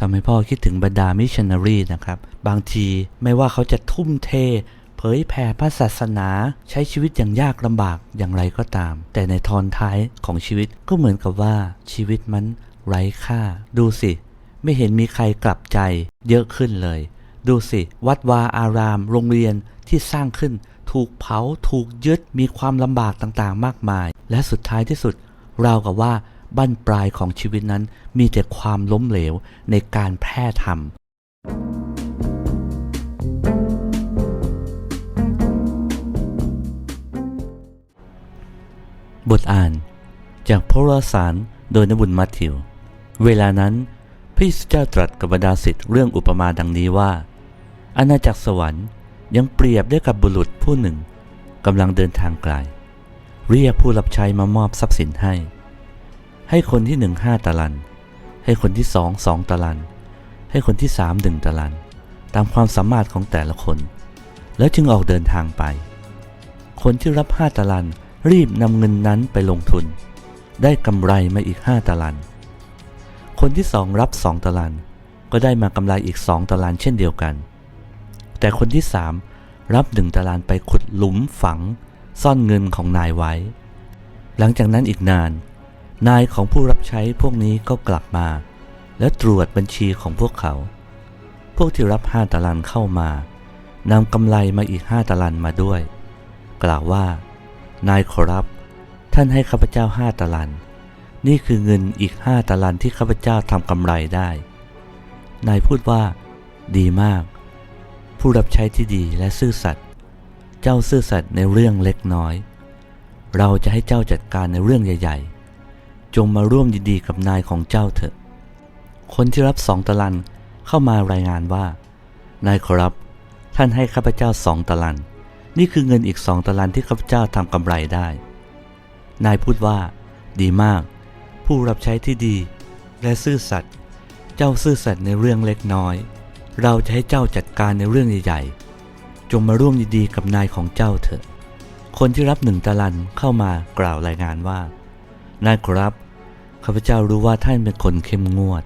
ทำให้พ่อคิดถึงบรรดามิชชันนารีนะครับ บางทีไม่ว่าเขาจะทุ่มเท เผยแผ่พระศาสนา ใช้ชีวิตอย่างยากลำบากอย่างไรก็ตาม แต่ในทอนท้ายของชีวิตก็เหมือนกับว่าชีวิตมันไร้ค่า ดูสิ ไม่เห็นมีใครกลับใจเยอะขึ้นเลย ดูสิ วัดวาอาราม โรงเรียนที่สร้างขึ้น ถูกเผาถูกยึดมีความลำบากต่างๆ มากมาย และสุดท้ายที่สุดราวกับว่า บั้นปลายของชีวิตนั้นมีแต่ความล้มเหลวในการแพร่ธรรมบทอ่าน จากพระวสารโดยนบุญมัทธิว เวลานั้นพระเจ้าตรัสกับบรรดาศิษย์เรื่องอุปมาดังนี้ว่า อาณาจักรสวรรค์ยังเปรียบได้กับบุรุษผู้หนึ่งกำลังเดินทางไกล เรียกผู้รับใช้มามอบทรัพย์สินให้ ให้คนที่หนึ่งห้าตะลันให้คนที่สองสองตะลันให้คนที่สามหนึ่งตะลันตามความสามารถของแต่ละคน แล้วจึงออกเดินทางไป คนที่รับห้าตะลันรีบนำเงินนั้นไปลงทุน ได้กำไรมาอีกห้าตะลันคนที่สองรับสองตะลันก็ได้มากำไรอีกสองตะลันเช่นเดียวกัน แต่คนที่สามรับหนึ่งตะลันไปขุดหลุมฝัง ซ่อนเงินของนายไว้ หลังจากนั้นอีกนาน นายของผู้รับใช้พวกนี้ก็กลับมา และตรวจบัญชีของพวกเขา พวกที่รับห้าตะลันเข้ามานำกำไรมาอีกห้าตะลันมาด้วย กล่าวว่า นายขอรับ ท่านให้ข้าพเจ้าห้าตะลัน นี่คือเงินอีกห้าตะลันที่ข้าพเจ้าทำกำไรได้ นายพูดว่า ดีมาก ผู้รับใช้ที่ดีและซื่อสัตย์เจ้าซื่อสัตย์ในเรื่องเล็กน้อย เราจะให้เจ้าจัดการในเรื่องใหญ่ ๆ จงมาร่วมยินดีกับนายของเจ้าเถอะ คนที่รับสองตะลันเข้ามารายงานว่า นายขอรับ ท่านให้ข้าพเจ้าสองตะลัน นี่คือเงินอีกสองตะลันที่ข้าพเจ้าทำกำไรได้ นายพูดว่า ดีมาก ผู้รับใช้ที่ดี และซื่อสัตย์ เจ้าซื่อสัตย์ในเรื่องเล็กน้อย เราจะให้เจ้าจัดการในเรื่องใหญ่ๆ จงมาร่วมยินดีกับนายของเจ้าเถอะ คนที่รับหนึ่งตะลันเข้ามากล่าวรายงานว่านายครับ ข้าพเจ้ารู้ว่าท่านเป็นคนเข้มงวด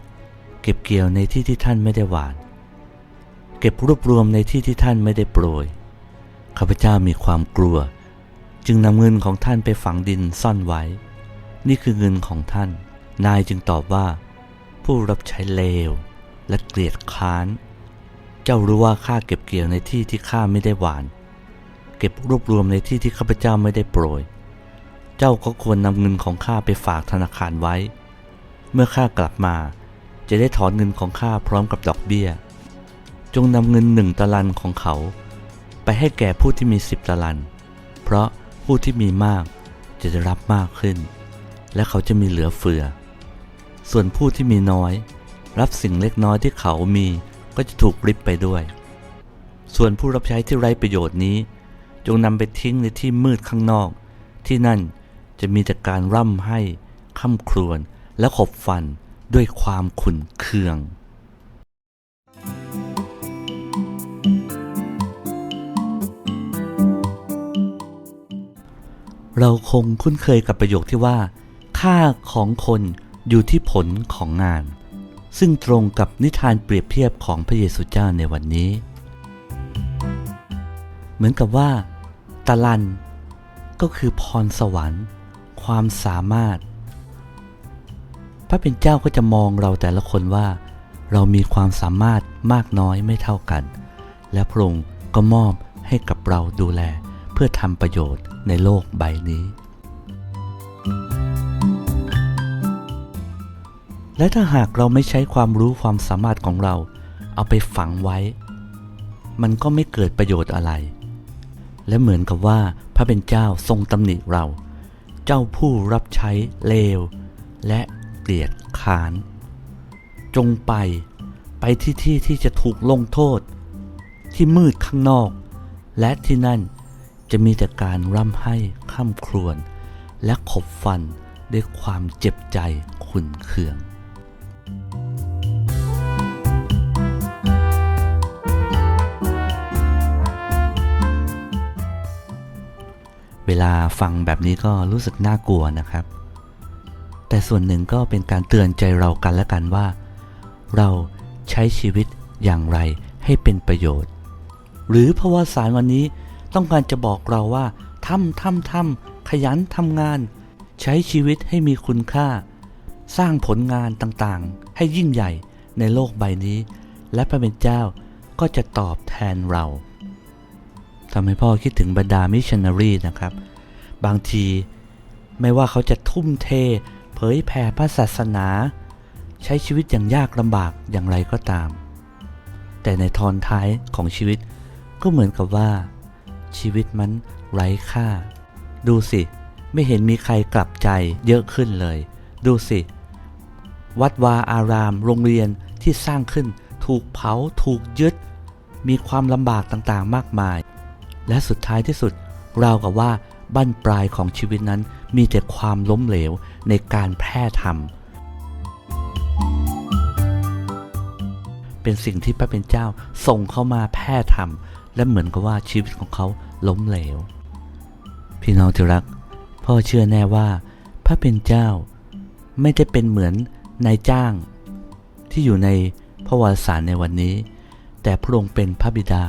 เก็บเกี่ยวในที่ที่ท่านไม่ได้หวาน เก็บรวบรวมในที่ที่ท่านไม่ได้โปรย ข้าพเจ้ามีความกลัว จึงนำเงินของท่านไปฝังดินซ่อนไว้ นี่คือเงินของท่าน นายจึงตอบว่า ผู้รับใช้เลว และเกลียดค้าน เจ้ารู้ว่าข้าเก็บเกี่ยวในที่ที่ข้าไม่ได้หวาน เก็บรวบรวมในที่ที่ข้าพเจ้าไม่ได้โปรย เจ้าก็ควรนำเงินของข้าไปฝากธนาคารไว้ เมื่อข้ากลับมา จะได้ถอนเงินของข้าพร้อมกับดอกเบี้ย จงนำเงินหนึ่งตะลันของเขา ไปให้แก่ผู้ที่มีสิบตะลัน เพราะผู้ที่มีมากจะได้รับมากขึ้น และเขาจะมีเหลือเฟือ ส่วนผู้ที่มีน้อย รับสิ่งเล็กน้อยที่เขามีก็จะถูกริบไปด้วย ส่วนผู้รับใช้ที่ไร้ประโยชน์นี้ จงนำไปทิ้งในที่มืดข้างนอก ที่นั่น จะมีแต่การร่ำให้ค่ำครวญและขบฟันด้วยความขุนเคืองเราคงคุ้นเคยกับประโยคที่ว่า ค่าของคนอยู่ที่ผลของงาน ซึ่งตรงกับนิทานเปรียบเทียบของพระเยซูเจ้าในวันนี้ เหมือนกับว่าตะลันก็คือพรสวรรค์ ความสามารถ พระเป็นเจ้าก็จะมองเราแต่ละคนว่า เรามีความสามารถมากน้อยไม่เท่ากัน และพระองค์ก็มอบให้กับเราดูแลเพื่อทำประโยชน์ในโลกใบนี้ และถ้าหากเราไม่ใช้ความรู้ความสามารถของเรา เอาไปฝังไว้ มันก็ไม่เกิดประโยชน์อะไร และเหมือนกับว่าพระเป็นเจ้าทรงตำหนิเรา เจ้าผู้รับใช้เลว และเกลียดขาน จงไปไปที่ที่ที่จะถูกลงโทษ ที่มืดข้างนอก และที่นั่นจะมีแต่การร่ำให้ข้ามครวญและขบฟันด้วยความเจ็บใจขุนเคือง เวลาฟังแบบนี้ก็รู้สึกน่ากลัวนะครับ แต่ส่วนหนึ่งก็เป็นการเตือนใจเรากันและกันว่า เราใช้ชีวิตอย่างไรให้เป็นประโยชน์ หรือพระวสารวันนี้ต้องการจะบอกเราว่าทำทำทำขยันทำงาน ใช้ชีวิตให้มีคุณค่า สร้างผลงานต่างๆ ให้ยิ่งใหญ่ในโลกใบนี้ และพระเป็นเจ้าก็จะตอบแทนเรา ทำให้พ่อคิดถึงบรรดามิชชันนารีนะครับ บางทีไม่ว่าเขาจะทุ่มเท เผยแผ่พระศาสนา ใช้ชีวิตอย่างยากลำบากอย่างไรก็ตาม แต่ในทอนท้ายของชีวิตก็เหมือนกับว่า ชีวิตมันไร้ค่า ดูสิ ไม่เห็นมีใครกลับใจเยอะขึ้นเลย ดูสิ วัดวาอาราม โรงเรียนที่สร้างขึ้นถูกเผาถูกยึด มีความลำบากต่างๆ มากมาย และสุดท้ายที่สุดราวกับว่าบั้นปลายของชีวิตนั้นมีแต่ความล้มเหลวในการแพร่ธรรม เป็นสิ่งที่พระเป็นเจ้าส่งเข้ามาแพร่ธรรม และเหมือนกับว่าชีวิตของเขาล้มเหลว พี่น้องที่รัก พ่อเชื่อแน่ว่า พระเป็นเจ้าไม่ได้เป็นเหมือนนายจ้าง ที่อยู่ในพระวารสารในวันนี้ แต่พระองค์เป็นพระบิดา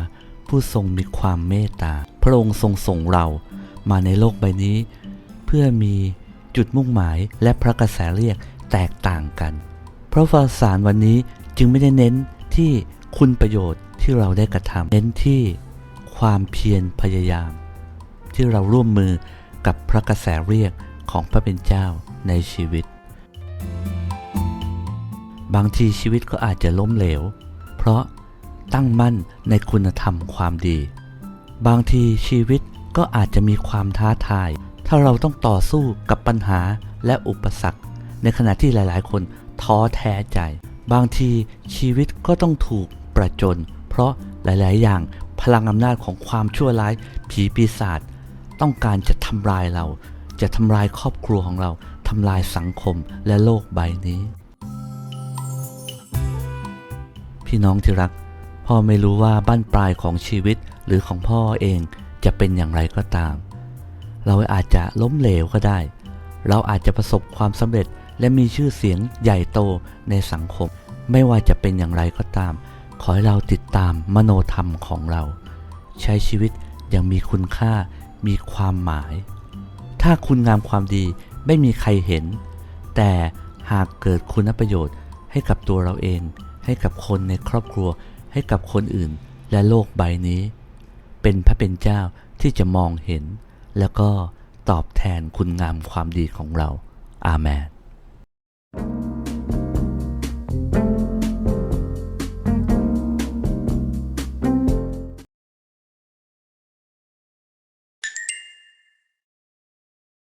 ผู้ทรงมีความเมตตา พระองค์ทรงส่งเรามาในโลกใบนี้ เพื่อมีจุดมุ่งหมายและพระกระแสเรียกแตกต่างกัน เพราะวารสารวันนี้จึงไม่ได้เน้นที่คุณประโยชน์ที่เราได้กระทำเน้นที่ความเพียรพยายาม ที่เราร่วมมือกับพระกระแสเรียกของพระเป็นเจ้าในชีวิต บางทีชีวิตก็อาจจะล้มเหลว เพราะ ตั้งมั่นในคุณธรรมความดี บางทีชีวิตก็อาจจะมีความท้าทาย ถ้าเราต้องต่อสู้กับปัญหาและอุปสรรค ในขณะที่หลายๆ คนท้อแท้ใจ บางทีชีวิตก็ต้องถูกประจน เพราะหลาย ๆ อย่างพลังอำนาจของความชั่วร้ายผีปีศาจต้องการจะทำลายเรา จะทำลายครอบครัวของเราทำลายสังคมและโลกใบนี้ พี่น้องที่รัก พ่อไม่รู้ว่าบ้านปลายของชีวิตหรือของพ่อเองจะเป็นอย่างไรก็ตาม เราอาจจะล้มเหลวก็ได้ เราอาจจะประสบความสำเร็จและมีชื่อเสียงใหญ่โตในสังคม ไม่ว่าจะเป็นอย่างไรก็ตาม ขอให้เราติดตามมโนธรรมของเรา ใช้ชีวิตอย่างมีคุณค่า มีความหมาย ถ้าคุณงามความดีไม่มีใครเห็น แต่หากเกิดคุณประโยชน์ให้กับตัวเราเอง ให้กับคนในครอบครัว ให้กับคนอื่นและโลกใบนี้ เป็นพระเป็นเจ้าที่จะมองเห็น แล้วก็ตอบแทนคุณงามความดีของเรา อาเมน